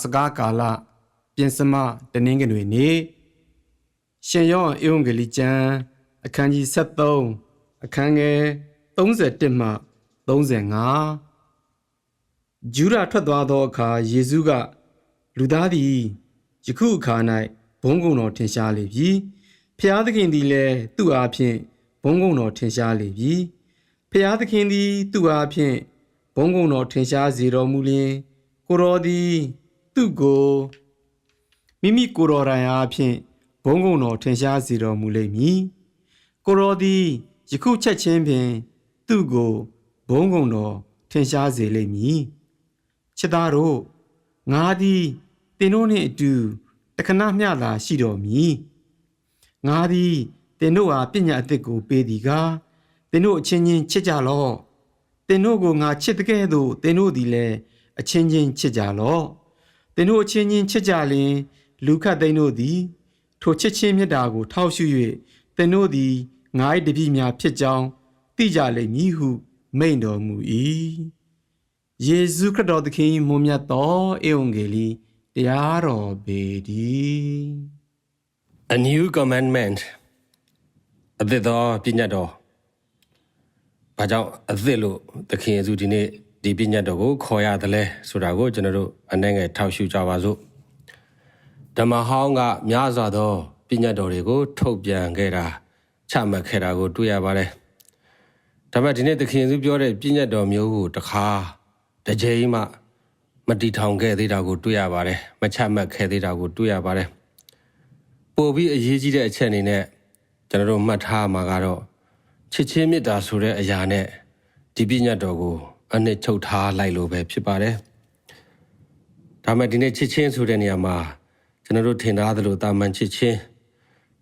စကားကာလပြင်စမတနင်္ဂနွေနေ့ရှင်ယောဟန်ဧဝံဂေလိကျမ်းအခန်းကြီး73အခန်းငယ်31မှ35ဂျူဒထွက်သွားသောအခါယေရှုကလူသားသည်ယခုအခါ၌ဘုန်းကုံတော်ထင်ရှားလေပြီဖျားသခင်သည်လည်းသူ့အားဖြင့်ဘုန်းကုံတော်ထင်ရှားလေပြီဖျားသခင်သည်သူ့အားဖြင့်ဘုန်းကုံတော်ထင်ရှားစေတော်မူလျင်ကိုတော်သည် သူ့ကိုမိမိကိုယ်တော်တိုင်အားဖြင့်ဘုန်းကုံတော်ထင်ရှားစေတော်မူလိမ့်မည်ကိုတော်သည်ယခုချက်ချင်းပင်သူ့ကိုဘုန်းကုံတော်ထင်ရှားစေလိမ့်မည်ချစ်သားတို့ငါသည်သင်တို့နှင့်အတူတခဏမျှသာရှိတော်မည်ငါသည်သင်တို့အားပညာအသစ်ကိုပေးသည်ကားသင်တို့အချင်းချင်းချစ်ကြလော့သင်တို့ကိုငါချစ်တဲ့ကဲ့သို့သင်တို့သည်လည်းအချင်းချင်းချစ်ကြလော့ သင်တို့အချင်းချင်းချစ်ကြလျင် လူခတ်သိန်းတို့သည် ထိုချစ်ချင်းမြတ်တာကို ထောက်ရှု၍သင်တို့သည်ငါ၏တပည့်များဖြစ်ကြောင်းသိကြလိမ့်မည်ဟု မိန့်တော်မူ၏ယေရှုခရစ်တော်သခင်၏မွန်မြတ်သောဧဝံဂေလိတရားတော်ပေတည်း A new commandment အသစ်သောပညတ်တော်ဘာကြောင့်အသစ်လို့သခင်ယေရှုဒီနေ့ ဒီပညတ်တော်ကိုခေါ်ရတယ်လဲဆိုတာကိုကျွန်တော်တို့အနေငယ်ထောက်ရှုကြပါစို့ဓမ္မဟောင်းကများစွာသောပညတ်တော်တွေကို ထုတ်ပြန်ခဲ့တာချမှတ်ခဲ့တာကို တွေ့ရပါတယ်ဒါပေမဲ့ဒီနေ့သခင်ယေရှုပြောတဲ့ပညတ်တော်မျိုးကိုတခါတစ်ကြိမ်မှမတီထောင်ခဲ့သေးတာကို တွေ့ရပါတယ်မချမှတ်ခဲ့သေးတာကို တွေ့ရပါတယ်ပို့ပြီးအရေးကြီးတဲ့အချက်အနေနဲ့ကျွန်တော်တို့မှတ်ထားမှာကတော့ချစ်ချင်းမေတ္တာဆိုတဲ့အရာနဲ့ဒီပညာတော်ကို အနှစ်ချုပ်ထားလိုက်လို့ပဲဖြစ်ပါတယ်။ဒါမဲ့ဒီနေ့ချစ်ချင်းဆိုတဲ့နေရာမှာကျွန်တော်တို့ထင်ထားသလိုတာမန်ချစ်ချင်း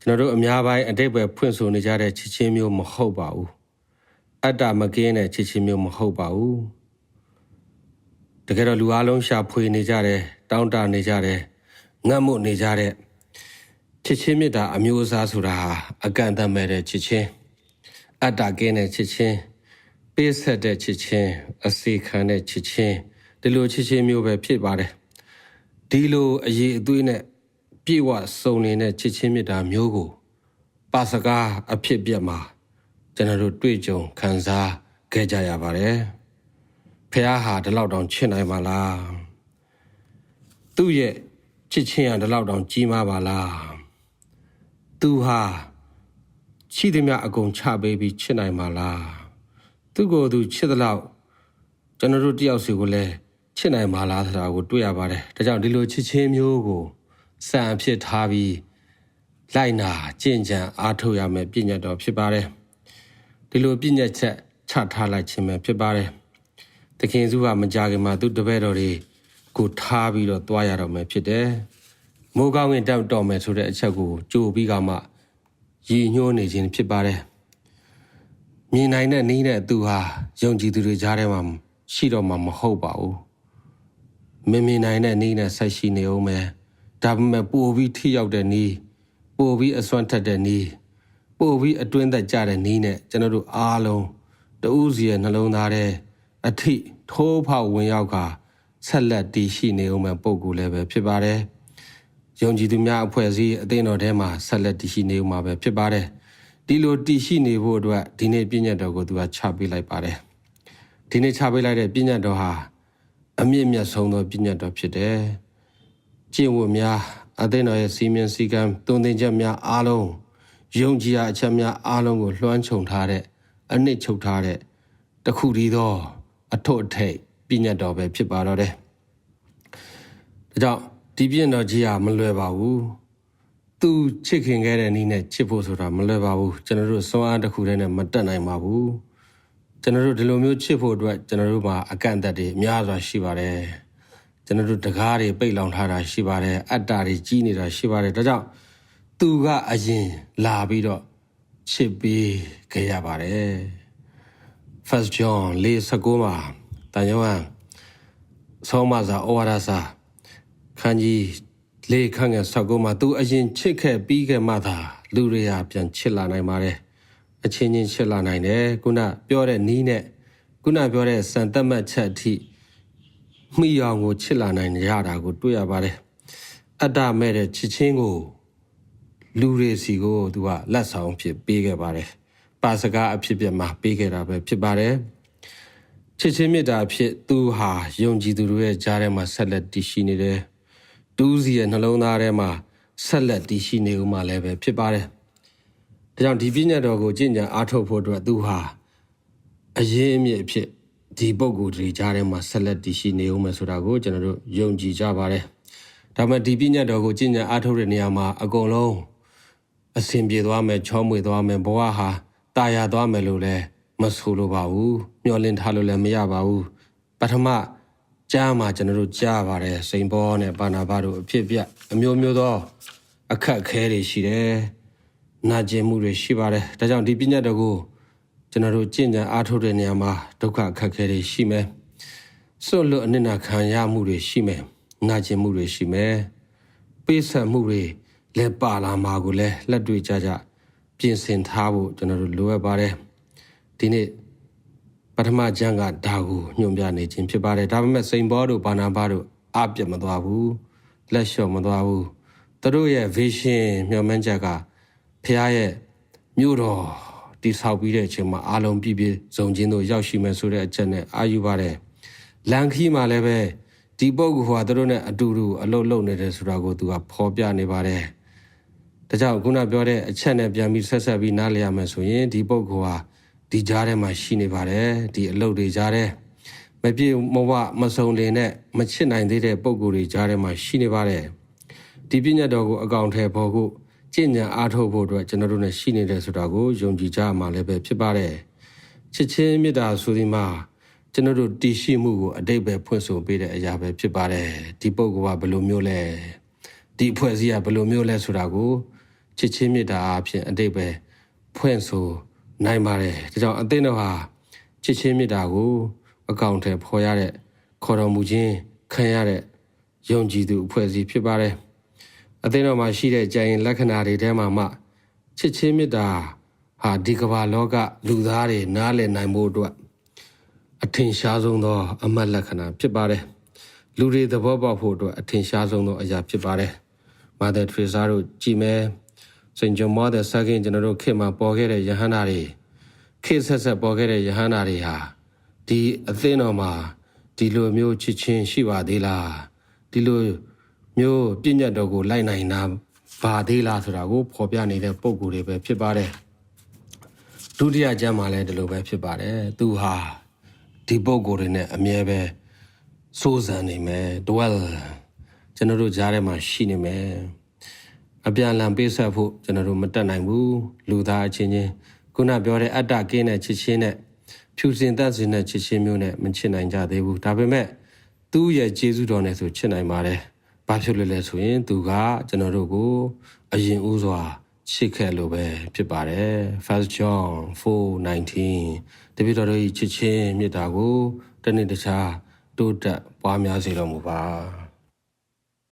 ကျွန်တော်တို့အများပိုင်းအတိတ်ပဲဖွင့်ဆိုနေကြတဲ့ချစ်ချင်းမျိုးမဟုတ်ပါဘူး။အတ္တမကင်းတဲ့ချစ်ချင်းမျိုးမဟုတ်ပါဘူး။တကယ်တော့လူအလုံးရှာဖွေနေကြတယ်တောင်းတနေကြတယ်ငတ်မှုနေကြတဲ့ချစ်ချင်းမေတ္တာအမျိုးအစားဆိုတာဟာအကန့်အသတ်မဲ့တဲ့ချစ်ချင်းအတ္တကင်းတဲ့ချစ်ချင်း ပေးဆက်တဲ့ချစ်ချင်းအစီခံတဲ့ချစ်ချင်းဒီလိုချစ်ချင်းမျိုးပဲဖြစ်ပါတယ်ဒီလိုအရေးအသွေးနဲ့ပြည့်ဝစုံနေတဲ့ချစ်ချင်းမေတ္တာမျိုးကိုပါစကားအဖြစ်ပြက်မှာကျွန်တော်တို့တွေ့ကြုံခံစားခဲ့ကြရပါတယ်ဖះဟာဒီလောက်တောင်ချစ်နိုင်ပါလားသူ့ရဲ့ချစ်ချင်းကဒီလောက်တောင်ကြီးမားပါလားသူဟာချစ်သည်များအကုန်ချပေးပြီးချစ်နိုင်မှာလား သူကိုယ်သူချစ်သလောက်ကျွန်တော်တို့တယောက်စီကိုလည်းချစ်နိုင်မှာလားဆိုတာကိုတွေ့ရပါတယ်ဒါကြောင့်ဒီလိုချစ်ချင်းမျိုးကိုစံအဖြစ်ထားပြီးလိုက်နာကြင်ကြံအားထုတ်ရမယ်ပြည့်ညတ်တော်ဖြစ်ပါတယ်ဒီလိုပြည့်ညတ်ချက်ချထားလိုက်ခြင်းပဲဖြစ်ပါတယ်သခင်စုကမကြခင်မှာသူတပည့်တော်တွေကိုထားပြီးတော့တွားရတော့မယ်ဖြစ်တယ်မိုးကောင်းဝင်တောက်တော်မယ်ဆိုတဲ့အချက်ကိုကြိုပြီးကမှရည်ညွှန်းနေခြင်းဖြစ်ပါတယ်။ မြင်နိုင်တဲ့နည်းနဲ့သူဟာယုံကြည်သူတွေကြားထဲမှာရှိတော့မှာမဟုတ်ပါဘူး။မမြင်နိုင်တဲ့နည်းနဲ့ဆက်ရှိနေအောင်မယ်။ဒါပေမဲ့ပိုပြီးထိရောက်တဲ့နည်းပိုပြီးအစွမ်းထက်တဲ့နည်းပိုပြီးအတွင်းသက်ကြတဲ့နည်းနဲ့ကျွန်တော်တို့အားလုံးတဦးစီရဲ့နှလုံးသားထဲအထိထိုးဖောက်ဝင်ရောက်ကဆက်လက်တည်ရှိနေအောင်မဲ့ပုံကူလည်းပဲဖြစ်ပါတယ်။ယုံကြည်သူများအဖွဲ့အစည်းအသင်းတော်ထဲမှာဆက်လက်တည်ရှိနေဦးမှာပဲဖြစ်ပါတယ်။ ဒီလိုတည်ရှိနေဖို့အတွက်ဒီနေ့ပြည့်ညတ်တော်ကိုသူကချပေးလိုက်ပါတယ်။ဒီနေ့ချပေးလိုက်တဲ့ပြည့်ညတ်တော်ဟာအမြင့်မြတ်ဆုံးသောပြည့်ညတ်တော်ဖြစ်တယ်။ကျင့်ဝတ်များအသင်းတော်ရဲ့စီမင်းစည်းကမ်းတုံသင်ချက်များအားလုံးယုံကြည်ရာအချက်များအားလုံးကိုလွှမ်းခြုံထားတဲ့အနှစ်ချုပ်ထားတဲ့တခုတည်းသောအထွတ်အထိပ်ပြည့်ညတ်တော်ပဲဖြစ်ပါတော့တယ်။ဒါကြောင့်ဒီပြင့်တော်ကြီးဟာမလွယ်ပါဘူး။ သူချစ်ခင်ခဲ့တဲ့နည်းနဲ့ချစ်ဖို့ဆိုတာမလွယ်ပါဘူး။ကျွန်တော်တို့စွမ်းအားတစ်ခုတည်းနဲ့မတက်နိုင်ပါဘူး။ကျွန်တော်တို့ဒီလိုမျိုးချစ်ဖို့အတွက်ကျွန်တော်တို့မှာအကန့်အသတ်တွေအများစွာရှိပါတယ်။ကျွန်တော်တို့တကားတွေပိတ်လောင်ထားတာရှိပါတယ်။အတ္တတွေကြီးနေတာရှိပါတယ်။ဒါကြောင့်သူကအရင်လာပြီးတော့ချစ်ပေးခဲ့ရပါတယ်။ First John 4:19မှာတန်ယောဟန်ဆောင်းမစာဩဝါဒစာခန်းကြီး လေးခန်းငယ်ဆောက်ကုန်းမှာသူအရင်ချစ်ခဲ့ပြီးခဲ့မှသာလူတွေဟာပြန်ချစ်လာနိုင်ပါတယ်အချင်းချင်းချစ်လာနိုင်တယ်ခုနပြောတဲ့နီးနဲ့ခုနပြောတဲ့စံသက်မှတ်ချက်အထိမိအောင်ကိုချစ်လာနိုင်ရတာကိုတွေ့ရပါတယ်အတ္တမဲ့တဲ့ချစ်ချင်းကိုလူတွေစီကိုသူကလက်ဆောင်ဖြစ်ပေးခဲ့ပါတယ်ပါစကားအဖြစ်ပြမှာပေးခဲ့တာပဲဖြစ်ပါတယ်ချစ်ချင်းမေတ္တာအဖြစ်သူဟာယုံကြည်သူတွေရဲ့ကြားထဲမှာဆက်လက်တည်ရှိနေတယ် တူးစီရဲ့နှလုံးသားထဲမှာဆက်လက်တည်ရှိနေဦးမှာလည်းပဲဖြစ်ပါတယ်ဒါကြောင့်ဒီပညာတော်ကိုကျင့်ကြံအားထုတ်ဖို့အတွက်သူဟာအရေးအမြစ်အဖြစ်ဒီပုဂ္ဂိုလ်တွေကြားထဲမှာဆက်လက်တည်ရှိနေဦးမယ်ဆိုတာကိုကျွန်တော်တို့ယုံကြည်ကြပါတယ်ဒါပေမဲ့ဒီပညာတော်ကိုကျင့်ကြံအားထုတ်တဲ့နေရာမှာအကုန်လုံးအဆင်ပြေသွားမယ်ချောမွေသွားမယ်ဘဝဟာတာယာသွားမယ်လို့လည်းမဆိုလိုပါဘူးမျောလင့်ထားလို့လည်းမရပါဘူးပထမ ကြားမှာကျွန်တော်တို့ကြားပါတယ်စိန်ဘောနဲ့ပါဏာဘတို့အဖြစ်ပြက်အမျိုးမျိုးသော အခက်အခဲတွေရှိတယ်နာကျင်မှုတွေရှိပါတယ်ဒါကြောင့်ဒီပညာတော်ကိုကျွန်တော်တို့ကျင့်ကြံအားထုတ်တဲ့နေရာမှာဒုက္ခအခက်အခဲတွေရှိမယ်ဆွတ်လွတ်အနစ်နာခံရမှုတွေရှိမယ်နာကျင်မှုတွေရှိမယ်ပေးဆက်မှုတွေလည်းပါလာမှာကိုလည်းလက်တွေ့ကြကြပြင်ဆင်ထားဖို့ကျွန်တော်တို့လိုအပ်ပါတယ်ဒီနေ့ပ ထမကျမ်းကဒါကိုညွှန်ပြနေခြင်းဖြစ်ပါတယ်ဒါပေမဲ့စိန်ဘောတို့ဘာနာဘာတို့အပြတ်မသွားဘူးလက်လျှော့မသွားဘူးသူတို့ရဲ့ vision မျှော်မှန်းချက်ကဖះရဲ့မြို့တော်တိဆောက်ပြီးတဲ့အချိန်မှာအားလုံးပြည့်ပြည့်စုံချင်းတို့ရောက်ရှိမယ်ဆိုတဲ့အချက်နဲ့အာယူပါတယ်လန်ခီမှာလည်းပဲဒီပုဂ္ဂိုလ်ဟာသူတို့နဲ့အတူတူအလုပ်လုပ်နေတယ်ဆိုတာကိုသူကဖော်ပြနေပါတယ်ဒါကြောင့်ခုနပြောတဲ့အချက်နဲ့ပြန်ပြီးဆက်ဆက်ပြီးနားလည်ရမယ်ဆိုရင်ဒီပုဂ္ဂိုလ်ဟာ ဒီကြားထဲမှာရှိနေပါတယ်ဒီအလုပ်တွေကြားထဲမပြေမဝမစုံလင်နဲ့မချစ်နိုင်သေးတဲ့ပုဂ္ဂိုလ်တွေကြားထဲမှာရှိနေပါတယ်ဒီပညာတော်ကိုအကောင်ထဲပေါ်ဖို့ကျင့်ကြံအားထုတ်ဖို့အတွက်ကျွန်တော်တို့ ਨੇ ရှိနေတယ်ဆိုတာကိုယုံကြည်ကြမှာလည်းပဲဖြစ်ပါတယ်ချစ်ချင်းမေတ္တာဆိုဒီမှာကျွန်တော်တို့တည်ရှိမှုကိုအတိတ်ပဲဖွင့်ဆိုပေးတဲ့အရာပဲဖြစ်ပါတယ်ဒီပုဂ္ဂိုလ်ကဘယ်လိုမျိုးလဲဒီအဖွဲ့အစည်းကဘယ်လိုမျိုးလဲဆိုတာကိုချစ်ချင်းမေတ္တာအဖြစ်အတိတ်ပဲဖွင့်ဆို နိုင်ပါတယ်ဒါကြောင့်အသိတော်ဟာချစ်ချင်းမေတ္တာကိုအကောင့်ထဲဖော်ရတဲ့ခေါ်တော်မူခြင်းခံရတဲ့ယုံကြည်သူအဖွဲ့အစည်းဖြစ်ပါတယ်အသိတော်မှာရှိတဲ့ကြံရင်လက္ခဏာတွေထဲမှာမှချစ်ချင်းမေတ္တာဟာဒီကမ္ဘာလောကလူသားတွေနားလည်နိုင်ဖို့အတွက်အထင်ရှားဆုံးသော အမတ်လက္ခဏာဖြစ်ပါတယ်။လူတွေသဘောပေါက်ဖို့အတွက်အထင်ရှားဆုံးသောအရာဖြစ်ပါတယ်။မာသာထရီဇာတို့ကြည်မဲ စင်ဂျွန်မောတဲ့စကင်ကျွန်တော်တို့ခေတ်မှာပေါ်ခဲ့တဲ့ယဟန္တာတွေခေတ်ဆက်ဆက်ပေါ်ခဲ့တဲ့ယဟန္တာတွေဟာဒီအသင်းတော်မှာဒီလိုမျိုးချစ်ချင်းရှိပါသေးလားဒီလိုမျိုးပြည့်ညတ်တော်ကိုလိုက်နိုင်တာပါသေးလားဆိုတာကိုဖော်ပြနေတဲ့ပုံကိုယ်တွေပဲဖြစ်ပါတယ်။ဒုတိယကျမ်းမှာလည်းဒီလိုပဲဖြစ်ပါတယ်။သူဟာဒီပုံကိုယ်တွေနဲ့အမြဲပဲစိုးစံနေမယ် dwell ကျွန်တော်တို့ကြားထဲမှာရှိနေမယ် အပြန်အလှန်ပေးဆက်ဖို့ကျွန်တော်တို့မတက်နိုင်ဘူးလူသားအချင်းချင်းခုနပြောတဲ့အတ္တကင်းတဲ့ချစ်ချင်းနဲ့ဖြူစင်သက်စင်တဲ့ချစ်ချင်းမျိုးနဲ့မချစ်နိုင်ကြသေးဘူးဒါပေမဲ့သူ့ရဲ့ကျေးဇူးတော်နဲ့ဆိုချစ်နိုင်ပါတယ်ဘာဖြစ်လို့လဲဆိုရင်သူကကျွန်တော်တို့ကိုအရင်ဦးစွာချစ်ခဲ့လို့ပဲဖြစ်ပါတယ် First John 4:19တပိတော်တို့၏ချစ်ချင်းမေတ္တာကိုတနေ့တခြားတိုးတက်ပွားများစေတော်မူပါ